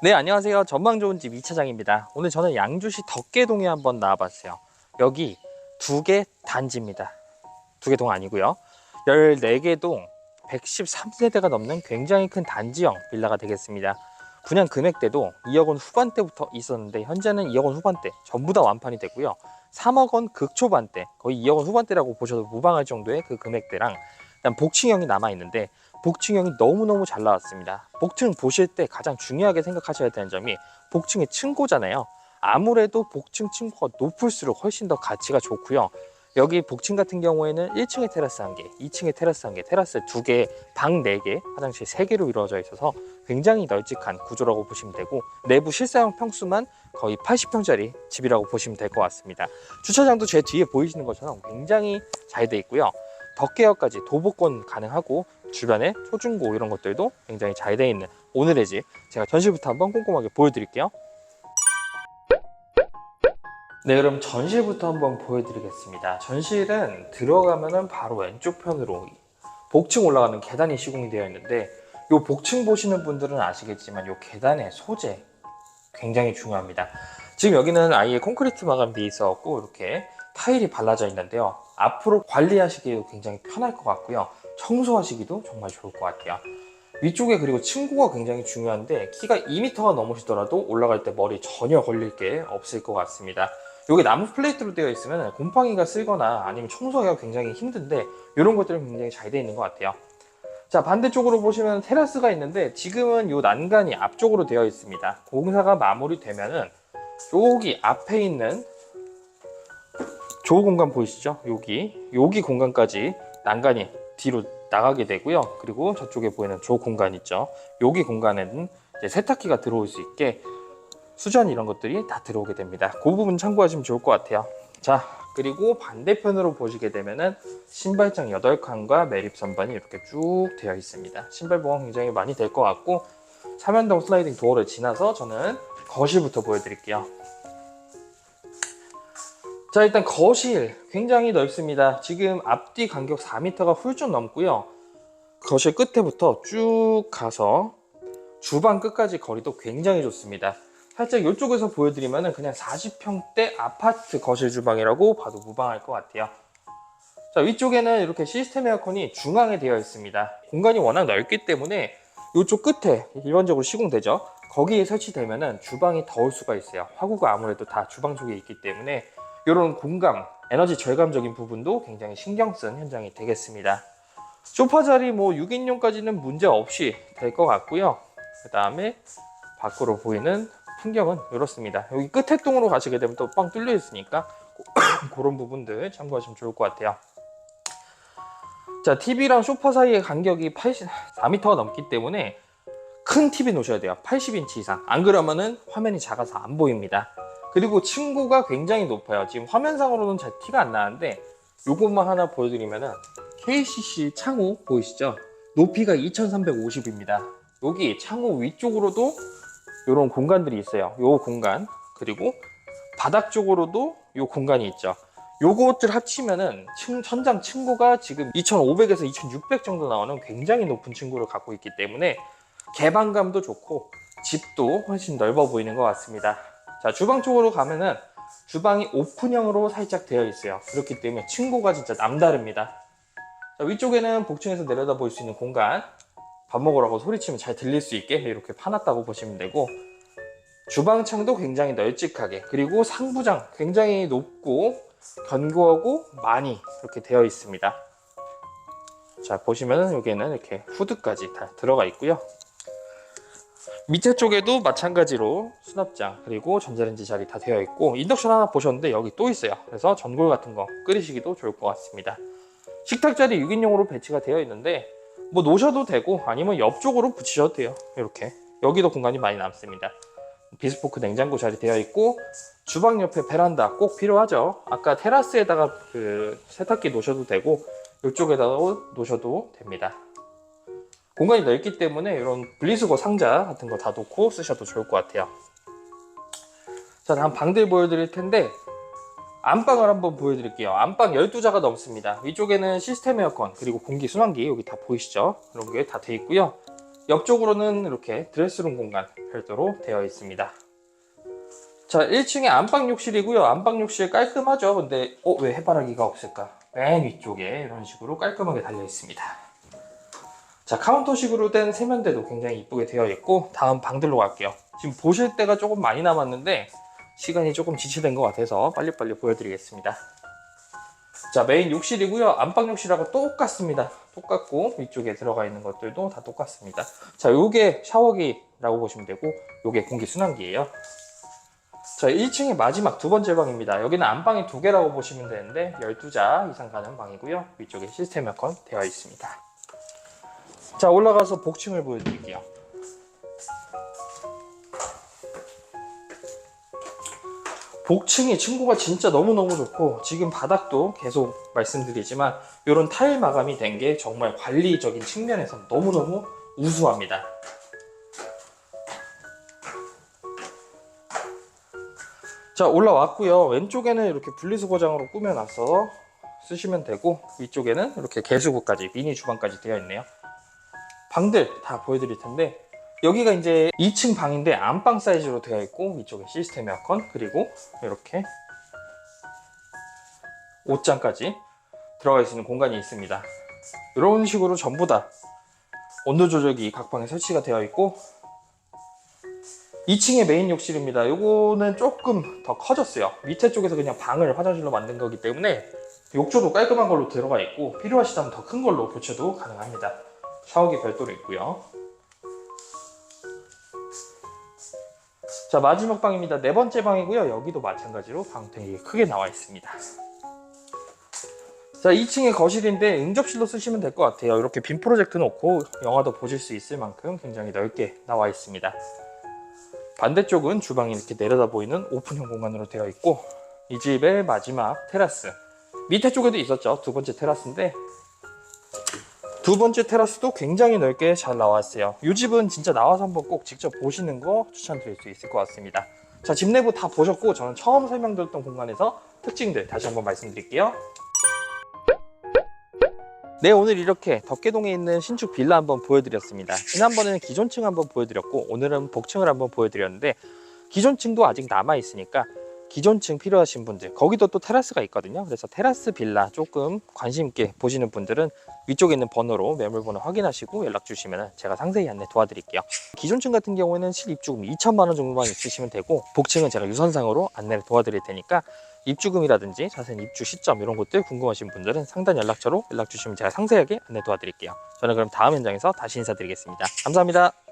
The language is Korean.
네 안녕하세요. 전망 좋은 집 이차장입니다. 오늘 저는 양주시 덕계동에 한번 나와봤어요. 여기 두 개 단지입니다. 두 개 동 아니고요. 14개 동 113세대가 넘는 굉장히 큰 단지형 빌라가 되겠습니다. 분양 금액대도 2억 원 후반대부터 있었는데 현재는 2억 원 후반대 전부 다 완판이 되고요. 3억 원 극초반대 거의 2억 원 후반대라고 보셔도 무방할 정도의 그 금액대랑 복층형이 남아 있는데 복층형이 너무너무 잘 나왔습니다. 복층 보실 때 가장 중요하게 생각하셔야 되는 점이 복층의 층고잖아요. 아무래도 복층 층고가 높을수록 훨씬 더 가치가 좋고요. 여기 복층 같은 경우에는 1층에 테라스 한 개, 2층에 테라스 한 개, 테라스 두 개, 방네 개, 화장실 세 개로 이루어져 있어서 굉장히 널찍한 구조라고 보시면 되고 내부 실사용 평수만 거의 80평짜리 집이라고 보시면 될 것 같습니다. 주차장도 제 뒤에 보이시는 것처럼 굉장히 잘 돼 있고요. 덕계역까지 도보권 가능하고 주변에 초중고 이런 것들도 굉장히 잘 돼 있는 오늘의 집 제가 전실부터 한번 꼼꼼하게 보여드릴게요. 네 그럼 전실부터 한번 보여드리겠습니다. 전실은 들어가면은 바로 왼쪽 편으로 복층 올라가는 계단이 시공이 되어 있는데 이 복층 보시는 분들은 아시겠지만 이 계단의 소재 굉장히 중요합니다. 지금 여기는 아예 콘크리트 마감되어 있어갖고 이렇게 타일이 발라져 있는데요. 앞으로 관리하시기에도 굉장히 편할 것 같고요 청소하시기도 정말 좋을 것 같아요. 위쪽에 그리고 층고가 굉장히 중요한데 키가 2m가 넘으시더라도 올라갈 때 머리 전혀 걸릴 게 없을 것 같습니다. 이게 나무 플레이트로 되어 있으면 곰팡이가 쓸거나 아니면 청소하기가 굉장히 힘든데 이런 것들은 굉장히 잘 되어 있는 것 같아요. 자 반대쪽으로 보시면 테라스가 있는데 지금은 이 난간이 앞쪽으로 되어 있습니다. 공사가 마무리되면은 여기 앞에 있는 조 공간 보이시죠? 여기 여기 공간까지 난간이 뒤로 나가게 되고요. 그리고 저쪽에 보이는 조 공간 있죠. 여기 공간에는 세탁기가 들어올 수 있게 수전 이런 것들이 다 들어오게 됩니다. 그 부분 참고하시면 좋을 것 같아요. 자, 그리고 반대편으로 보시게 되면은 신발장 8칸과 매립 선반이 이렇게 쭉 되어 있습니다. 신발 보강 굉장히 많이 될 것 같고 삼연동 슬라이딩 도어를 지나서 저는 거실부터 보여드릴게요. 자 일단 거실 굉장히 넓습니다. 지금 앞뒤 간격 4m가 훌쩍 넘고요. 거실 끝에부터 쭉 가서 주방 끝까지 거리도 굉장히 좋습니다. 살짝 이쪽에서 보여드리면 그냥 40평대 아파트 거실 주방이라고 봐도 무방할 것 같아요. 자 위쪽에는 이렇게 시스템 에어컨이 중앙에 되어 있습니다. 공간이 워낙 넓기 때문에 이쪽 끝에 일반적으로 시공되죠. 거기에 설치되면 주방이 더울 수가 있어요. 화구가 아무래도 다 주방 쪽에 있기 때문에 이런 공감, 에너지 절감적인 부분도 굉장히 신경 쓴 현장이 되겠습니다. 소파 자리 뭐 6인용까지는 문제 없이 될 것 같고요. 그 다음에 밖으로 보이는 풍경은 이렇습니다. 여기 끝에 동으로 가시게 되면 또 빵 뚫려 있으니까 그런 부분들 참고하시면 좋을 것 같아요. 자, TV랑 소파 사이의 간격이 80, 4m가 넘기 때문에 큰 TV 놓으셔야 돼요. 80인치 이상. 안 그러면은 화면이 작아서 안 보입니다. 그리고 층고가 굉장히 높아요. 지금 화면상으로는 잘 티가 안 나는데 이것만 하나 보여드리면은 KCC 창호 보이시죠? 높이가 2350입니다. 여기 창호 위쪽으로도 이런 공간들이 있어요. 이 공간 그리고 바닥 쪽으로도 이 공간이 있죠. 요것들 합치면은 층, 천장 층고가 지금 2500에서 2600 정도 나오는 굉장히 높은 층고를 갖고 있기 때문에 개방감도 좋고 집도 훨씬 넓어 보이는 것 같습니다. 자 주방 쪽으로 가면은 주방이 오픈형으로 살짝 되어 있어요. 그렇기 때문에 층고가 진짜 남다릅니다. 자, 위쪽에는 복층에서 내려다 볼 수 있는 공간. 밥 먹으라고 소리치면 잘 들릴 수 있게 이렇게 파놨다고 보시면 되고 주방창도 굉장히 널찍하게 그리고 상부장 굉장히 높고 견고하고 많이 이렇게 되어 있습니다. 자 보시면은 여기에는 이렇게 후드까지 다 들어가 있고요 밑에 쪽에도 마찬가지로 수납장 그리고 전자레인지 자리 다 되어 있고 인덕션 하나 보셨는데 여기 또 있어요. 그래서 전골 같은 거 끓이시기도 좋을 것 같습니다. 식탁 자리 6인용으로 배치가 되어 있는데 뭐 놓으셔도 되고 아니면 옆쪽으로 붙이셔도 돼요. 이렇게. 여기도 공간이 많이 남습니다. 비스포크 냉장고 자리 되어 있고 주방 옆에 베란다 꼭 필요하죠. 아까 테라스에다가 그 세탁기 놓으셔도 되고 이쪽에다가 놓으셔도 됩니다 공간이 넓기 때문에 이런 분리수거 상자 같은 거 다 놓고 쓰셔도 좋을 것 같아요. 자, 다음 방들 보여드릴 텐데 안방을 한번 보여드릴게요. 안방 12자가 넘습니다. 위쪽에는 시스템 에어컨 그리고 공기 순환기 여기 다 보이시죠? 이런 게 다 돼 있고요. 옆쪽으로는 이렇게 드레스룸 공간 별도로 되어 있습니다. 자, 1층에 안방 욕실이고요. 안방 욕실 깔끔하죠. 근데 어, 왜 해바라기가 없을까? 맨 위쪽에 이런 식으로 깔끔하게 달려 있습니다. 자, 카운터식으로 된 세면대도 굉장히 이쁘게 되어 있고 다음 방들로 갈게요. 지금 보실 때가 조금 많이 남았는데 시간이 조금 지체된 것 같아서 빨리빨리 보여드리겠습니다. 자, 메인 욕실이고요. 안방 욕실하고 똑같습니다. 똑같고 위쪽에 들어가 있는 것들도 다 똑같습니다. 자, 요게 샤워기라고 보시면 되고 요게 공기 순환기예요. 자, 1층의 마지막 두 번째 방입니다. 여기는 안방이 두 개라고 보시면 되는데 12자 이상 가는 방이고요. 위쪽에 시스템 에어컨 되어 있습니다. 자, 올라가서 복층을 보여드릴게요. 복층이 층고가 진짜 너무너무 좋고 지금 바닥도 계속 말씀드리지만 이런 타일 마감이 된 게 정말 관리적인 측면에서 너무너무 우수합니다. 자 올라왔고요 왼쪽에는 이렇게 분리수거장으로 꾸며놔서 쓰시면 되고 위쪽에는 이렇게 개수구까지 미니 주방까지 되어 있네요 방들 다 보여드릴 텐데 여기가 이제 2층 방인데 안방 사이즈로 되어 있고 위쪽에 시스템 에어컨 그리고 이렇게 옷장까지 들어갈 수 있는 공간이 있습니다 이런 식으로 전부 다 온도 조절기 각 방에 설치가 되어 있고 2층의 메인 욕실입니다. 요거는 조금 더 커졌어요. 밑에 쪽에서 그냥 방을 화장실로 만든 거기 때문에 욕조도 깔끔한 걸로 들어가 있고 필요하시다면 더 큰 걸로 교체도 가능합니다. 샤워기 별도로 있고요. 자 마지막 방입니다. 네 번째 방이고요. 여기도 마찬가지로 방 되게 크게 나와 있습니다. 자 2층의 거실인데 응접실로 쓰시면 될 것 같아요. 이렇게 빔 프로젝트 놓고 영화도 보실 수 있을 만큼 굉장히 넓게 나와 있습니다. 반대쪽은 주방이 이렇게 내려다 보이는 오픈형 공간으로 되어 있고 이 집의 마지막 테라스 밑에 쪽에도 있었죠 두 번째 테라스인데 두 번째 테라스도 굉장히 넓게 잘 나왔어요. 이 집은 진짜 나와서 한번 꼭 직접 보시는 거 추천드릴 수 있을 것 같습니다. 자 집 내부 다 보셨고 저는 처음 설명드렸던 공간에서 특징들 다시 한번 말씀드릴게요. 네 오늘 이렇게 덕계동에 있는 신축 빌라 한번 보여드렸습니다. 지난번에는 기존층 한번 보여드렸고 오늘은 복층을 한번 보여드렸는데 기존층도 아직 남아 있으니까 기존층 필요하신 분들 거기도 또 테라스가 있거든요 그래서 테라스 빌라 조금 관심 있게 보시는 분들은 위쪽에 있는 번호로 매물번호 확인하시고 연락 주시면 제가 상세히 안내 도와드릴게요 기존층 같은 경우에는 실입주금 2천만 원 정도만 있으시면 되고 복층은 제가 유선상으로 안내를 도와드릴 테니까 입주금이라든지 자세한 입주 시점 이런 것들 궁금하신 분들은 상단 연락처로 연락 주시면 제가 상세하게 안내 도와드릴게요. 저는 그럼 다음 현장에서 다시 인사드리겠습니다. 감사합니다.